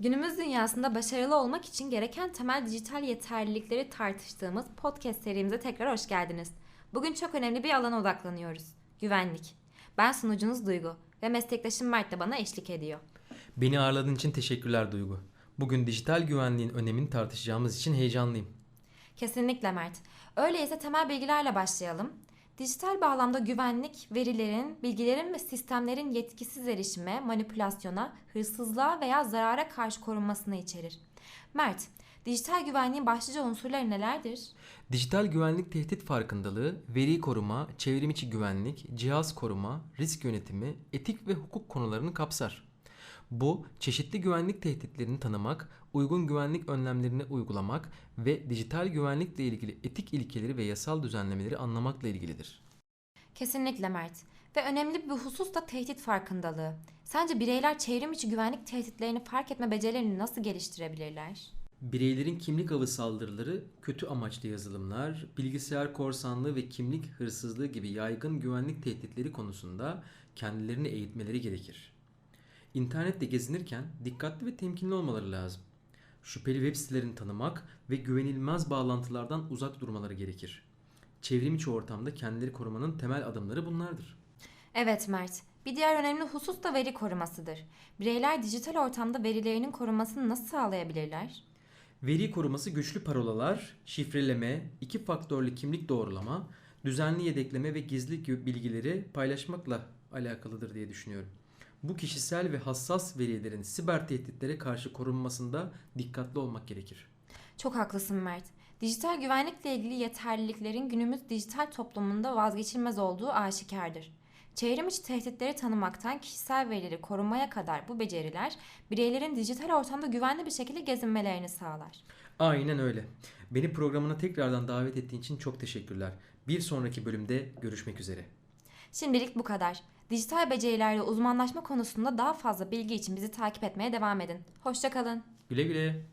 Günümüz dünyasında başarılı olmak için gereken temel dijital yeterlilikleri tartıştığımız podcast serimize tekrar hoş geldiniz. Bugün çok önemli bir alana odaklanıyoruz. Güvenlik. Ben sunucunuz Duygu ve meslektaşım Mert de bana eşlik ediyor. Beni ağırladığın için teşekkürler Duygu. Bugün dijital güvenliğin önemini tartışacağımız için heyecanlıyım. Kesinlikle Mert. Öyleyse temel bilgilerle başlayalım. Dijital bağlamda güvenlik, verilerin, bilgilerin ve sistemlerin yetkisiz erişime, manipülasyona, hırsızlığa veya zarara karşı korunmasını içerir. Mert, dijital güvenliğin başlıca unsurları nelerdir? Dijital güvenlik tehdit farkındalığı, veri koruma, çevrim içi güvenlik, cihaz koruma, risk yönetimi, etik ve hukuk konularını kapsar. Bu, çeşitli güvenlik tehditlerini tanımak, uygun güvenlik önlemlerini uygulamak ve dijital güvenlikle ilgili etik ilkeleri ve yasal düzenlemeleri anlamakla ilgilidir. Kesinlikle Mert. Ve önemli bir husus da tehdit farkındalığı. Sence bireyler çevrim içi güvenlik tehditlerini fark etme becerilerini nasıl geliştirebilirler? Bireylerin kimlik avı saldırıları, kötü amaçlı yazılımlar, bilgisayar korsanlığı ve kimlik hırsızlığı gibi yaygın güvenlik tehditleri konusunda kendilerini eğitmeleri gerekir. İnternette gezinirken dikkatli ve temkinli olmaları lazım. Şüpheli web sitelerini tanımak ve güvenilmez bağlantılardan uzak durmaları gerekir. Çevrim içi ortamda kendileri korumanın temel adımları bunlardır. Evet Mert. Bir diğer önemli husus da veri korumasıdır. Bireyler dijital ortamda verilerinin korunmasını nasıl sağlayabilirler? Veri koruması güçlü parolalar, şifreleme, iki faktörlü kimlik doğrulama, düzenli yedekleme ve gizli bilgileri paylaşmakla alakalıdır diye düşünüyorum. Bu kişisel ve hassas verilerin siber tehditlere karşı korunmasında dikkatli olmak gerekir. Çok haklısın Mert. Dijital güvenlikle ilgili yeterliliklerin günümüz dijital toplumunda vazgeçilmez olduğu aşikardır. Çevrim içi tehditleri tanımaktan kişisel verileri korumaya kadar bu beceriler bireylerin dijital ortamda güvenli bir şekilde gezinmelerini sağlar. Aynen öyle. Beni programına tekrardan davet ettiğin için çok teşekkürler. Bir sonraki bölümde görüşmek üzere. Şimdilik bu kadar. Dijital becerilerle uzmanlaşma konusunda daha fazla bilgi için bizi takip etmeye devam edin. Hoşçakalın. Güle güle.